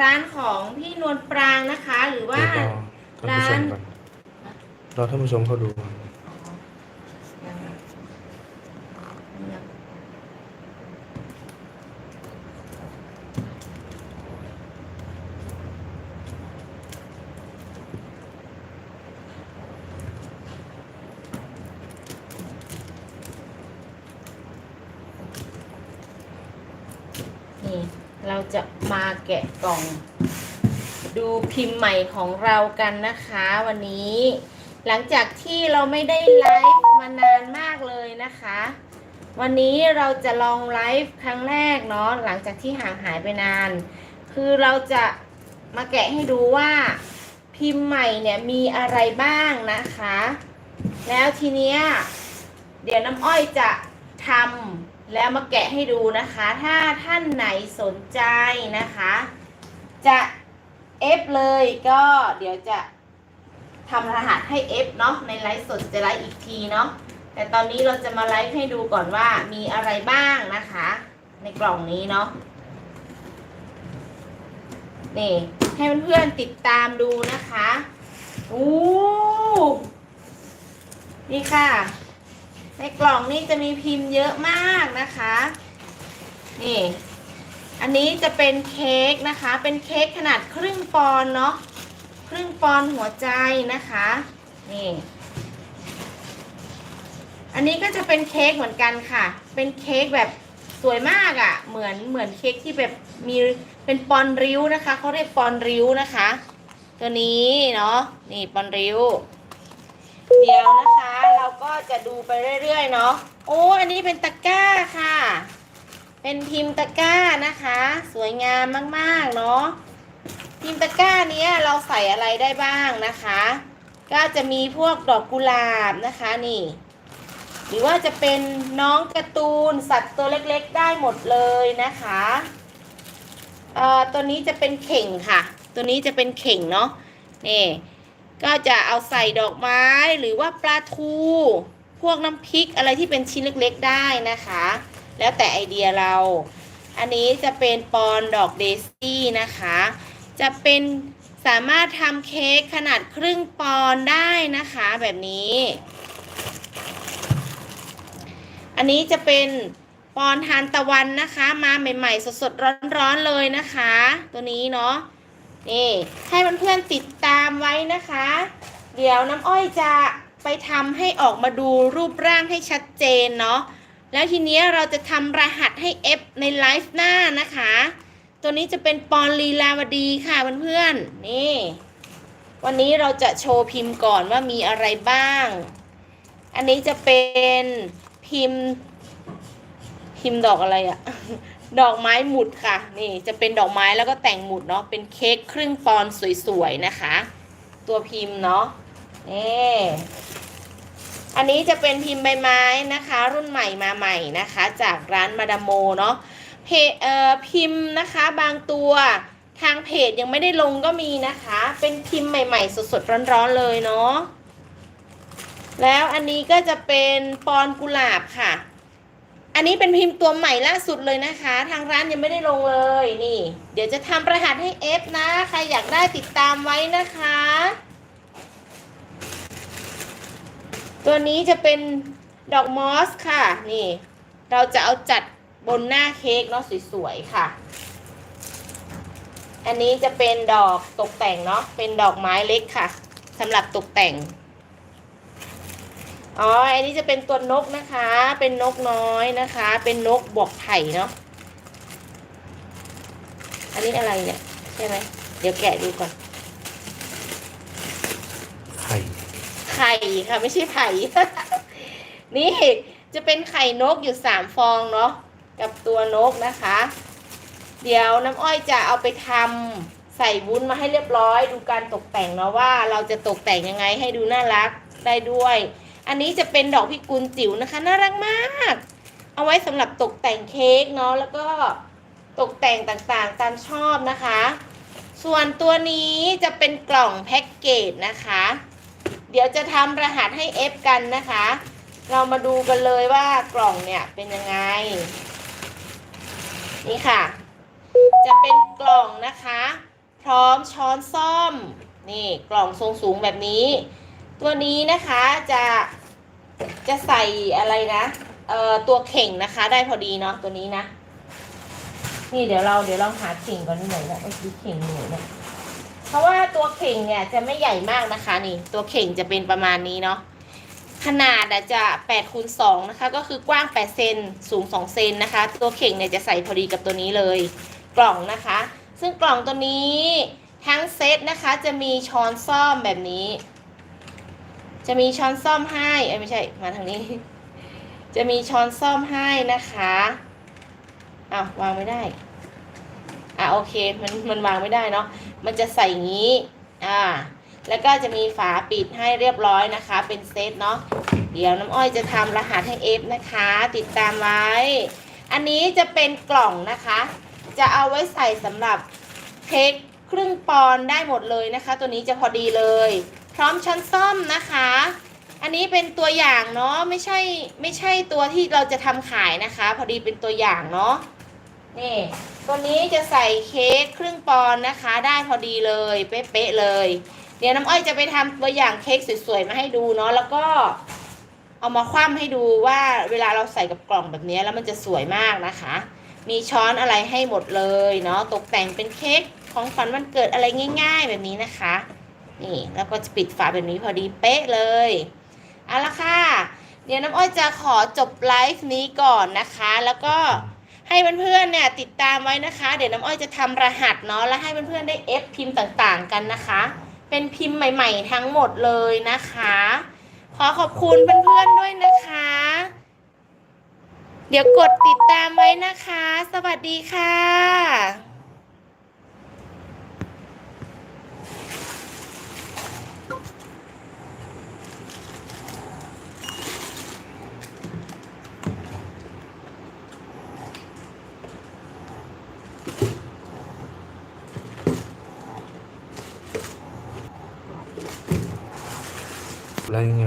ร้านของพี่นวลปรางนะคะ หรือว่าเดี๋ยวรอท่านผู้ชมก่อนรอท่านผู้ชมเขาดู นี่ เราจะมาแกะกล่อง ดูพิมพ์ใหม่ของเรากันนะคะวันนี้ หลังจากที่เราไม่ได้ไลฟ์มานานมากเลยนะคะ วันนี้เราจะลองไลฟ์ครั้งแรกเนาะหลังจากที่ห่างหายไปนาน คือเราจะมาแกะให้ดูว่าพิมพ์ใหม่เนี่ยมีอะไรบ้างนะคะ แล้วทีเนี้ยเดี๋ยวน้ำอ้อยจะทำ แล้วมาแกะให้ดูนะคะ ถ้าท่านไหนสนใจนะคะ จะเอฟเลยก็เดี๋ยวจะทำรหัสให้เอฟเนาะในไลฟ์สดจะไลฟ์อีกทีเนาะแต่ตอนนี้เราจะมาไลฟ์ให้ดูก่อนว่ามีอะไรบ้างนะคะ ในกล่องนี้เนาะนี่ให้เพื่อนๆติดตามดูนะคะอู้นี่ค่ะ ในกล่องนี้จะมีพิมพ์เยอะมากนะคะ นี่ อันนี้จะเป็นเค้กนะคะ เป็นเค้กขนาดครึ่งปอนเนาะ ครึ่งปอนหัวใจนะคะ นี่ อันนี้ก็จะเป็นเค้กเหมือนกันค่ะ เป็นเค้กแบบสวยมากอะ่ะ เหมือนเหมือนเค้กที่แบบมีเป็นปอนริ้วนะคะ เขาเรียกปอนริ้วนะคะ ตัวนี้เนาะ นี่ปอนริ้ว เดี๋ยวนะคะ เราก็จะดูไปเรื่อย ๆ เนาะโอ้อันนี้เป็นตะกร้าค่ะ เป็นพิมพ์ตะกร้านะคะ สวยงามมากๆเนาะพิมพ์ตะกร้านี้เราใส่อะไรได้บ้างนะคะ ก็จะมีพวกดอกกุหลาบนะคะนี่ หรือว่าจะเป็นน้องการ์ตูนสัตว์ตัวเล็กๆ ได้หมดเลยนะคะเอ่อตัวนี้จะเป็นเข่งค่ะ ตัวนี้จะเป็นเข่งเนาะนี่ ก็จะเอาใส่ดอกไม้หรือว่าปลาทู พวกน้ำพริกอะไรที่เป็นชิ้นเล็กๆได้นะคะ แล้วแต่ไอเดียเรา อันนี้จะเป็นปอนดอกเดซี่นะคะ จะเป็นสามารถทำเค้กขนาดครึ่งปอนได้นะคะแบบนี้ อันนี้จะเป็นปอนทานตะวันนะคะ มาใหม่ ๆ สดๆร้อนๆเลยนะคะ ตัวนี้เนาะ นี่ให้เพื่อนๆติดตามไว้นะคะ เดี๋ยวน้ำอ้อยจะไปทำให้ออกมาดูรูปร่างให้ชัดเจนเนาะแล้วทีนี้เราจะทำรหัสให้ F ในไลฟ์หน้านะคะ ตัวนี้จะเป็นปอนลีลาวดีค่ะเพื่อนๆนี่ วันนี้เราจะโชว์พิมพ์ก่อนว่ามีอะไรบ้าง อันนี้จะเป็นพิมพ์ พิมพ์ดอกอะไรอะ ดอกไม้หมุดค่ะ นี่จะเป็นดอกไม้แล้วก็แต่งหมุดเนาะเป็นเค้กครึ่งปอนด์สวยๆนะคะ ตัวพิมพ์เนาะนี่อันนี้จะเป็นพิมพ์ใบไม้นะคะ รุ่นใหม่มาใหม่นะคะ จากร้านมาดามโมเนาะเพเอ่อพิมพ์นะคะบางตัวทางเพจยังไม่ได้ลงก็มีนะคะ เป็นพิมพ์ใหม่ ๆ สดๆร้อนๆเลยเนาะแล้วอันนี้ก็จะเป็นปอนกุหลาบค่ะ อันนี้เป็นพิมพ์ตัวใหม่ล่าสุดเลยนะคะ ทางร้านยังไม่ได้ลงเลยนี่ เดี๋ยวจะทำรหัสให้ F นะ ใครอยากได้ติดตามไว้นะคะ ตัวนี้จะเป็นดอกมอสค่ะ นี่ เราจะเอาจัดบนหน้าเค้กเนาะสวยๆค่ะ อันนี้จะเป็นดอกตกแต่งเนาะเป็นดอกไม้เล็กค่ะสำหรับตกแต่ง อ๋อ อันนี้จะเป็นตัวนกนะคะ เป็นนกน้อยนะคะ เป็นนกบวกไข่เนาะ อันนี้อะไรเนี่ย ใช่ไหม เดี๋ยวแกะดูก่อน ไข่ ไข่ค่ะ ไม่ใช่ไผ่ นี่จะเป็นไข่นกอยู่สามฟองเนาะ กับตัวนกนะคะ เดี๋ยวน้ำอ้อยจะเอาไปทำใส่วุ้นมาให้เรียบร้อย ดูการตกแต่งเนาะว่าเราจะตกแต่งยังไงให้ดูน่ารักได้ด้วย อันนี้จะเป็นดอกพิกุลจิ๋วนะคะน่ารักมาก เอาไว้สำหรับตกแต่งเค้กเนาะแล้วก็ตกแต่งต่างๆ ตามชอบนะคะ ส่วนตัวนี้จะเป็นกล่องแพ็กเกจนะคะ เดี๋ยวจะทำรหัสให้ F กันนะคะ เรามาดูกันเลยว่ากล่องเนี่ยเป็นยังไง นี่ค่ะ จะเป็นกล่องนะคะ พร้อมช้อนซ่อม นี่กล่องทรงสูงแบบนี้ ตัวนี้นะคะจะจะใส่อะไรนะเอ่อตัวเข่งนะคะ ได้พอดีเนาะตัวนี้นะ นี่เดี๋ยวเราเดี๋ยวเราหาเข่งก่อนนิดหน่อยนะไอ้ยเข่งหน่อยนะเพราะว่าตัวเข่งเนี่ยจะไม่ใหญ่มากนะคะ นี่ ตัวเข่งจะเป็นประมาณนี้เนาะขนาดอะจะ8คูณ2นะคะ ก็คือกว้าง 8 เซน สูง 2 เซนนะคะ ตัวเข่งเนี่ยจะใส่พอดีกับตัวนี้เลย กล่องนะคะ ซึ่งกล่องตัวนี้ทั้งเซตนะคะ จะมีช้อนซ่อมแบบนี้ จะมีช้อนซ่อมให้เอ้ยไม่ใช่มาทางนี้ จะมีช้อนซ่อมให้นะคะอ้าววางไม่ได้อะโอเคมันมันวางไม่ได้เนาะมันจะใส่อย่างนี้อ่าแล้วก็จะมีฝาปิดให้เรียบร้อยนะคะ เป็นเซตเนาะเดี๋ยวน้ำอ้อยจะทำรหัสให้เอฟนะคะ ติดตามไว้ อันนี้จะเป็นกล่องนะคะ จะเอาไว้ใส่สำหรับเค้กครึ่งปอนได้หมดเลยนะคะ ตัวนี้จะพอดีเลย พร้อมช้อนซ่อมนะคะ อันนี้เป็นตัวอย่างเนาะไม่ใช่ไม่ใช่ตัวที่เราจะทำขายนะคะ พอดีเป็นตัวอย่างเนาะนี่ตัวนี้จะใส่เค้กครึ่งปอนนะคะ ได้พอดีเลยเป๊ะๆเลย เดี๋ยวน้ำอ้อยจะไปทำตัวอย่างเค้กสวยๆมาให้ดูเนาะแล้วก็เอามาคว่ำให้ดูว่าเวลาเราใส่กับกล่องแบบนี้แล้วมันจะสวยมากนะคะ มีช้อนอะไรให้หมดเลยเนาะตกแต่งเป็นเค้กของขวัญวันเกิดอะไรง่าย ๆ แบบนี้นะคะ นี่แล้วก็จะปิดฝาแบบนี้พอดีเป๊ะเลยเอาละค่ะ เดี๋ยวน้ำอ้อยจะขอจบไลฟ์นี้ก่อนนะคะ แล้วก็ให้เพื่อนๆเนี่ยติดตามไว้นะคะ เดี๋ยวน้ำอ้อยจะทำรหัสเนาะแล้วให้เพื่อนๆได้เอฟพิมพ์ต่างๆกันนะคะ เป็นพิมพ์ใหม่ ๆ ทั้งหมดเลยนะคะ ขอขอบคุณเพื่อนๆด้วยนะคะ เดี๋ยวกดติดตามไว้นะคะ สวัสดีค่ะ แล้วยัง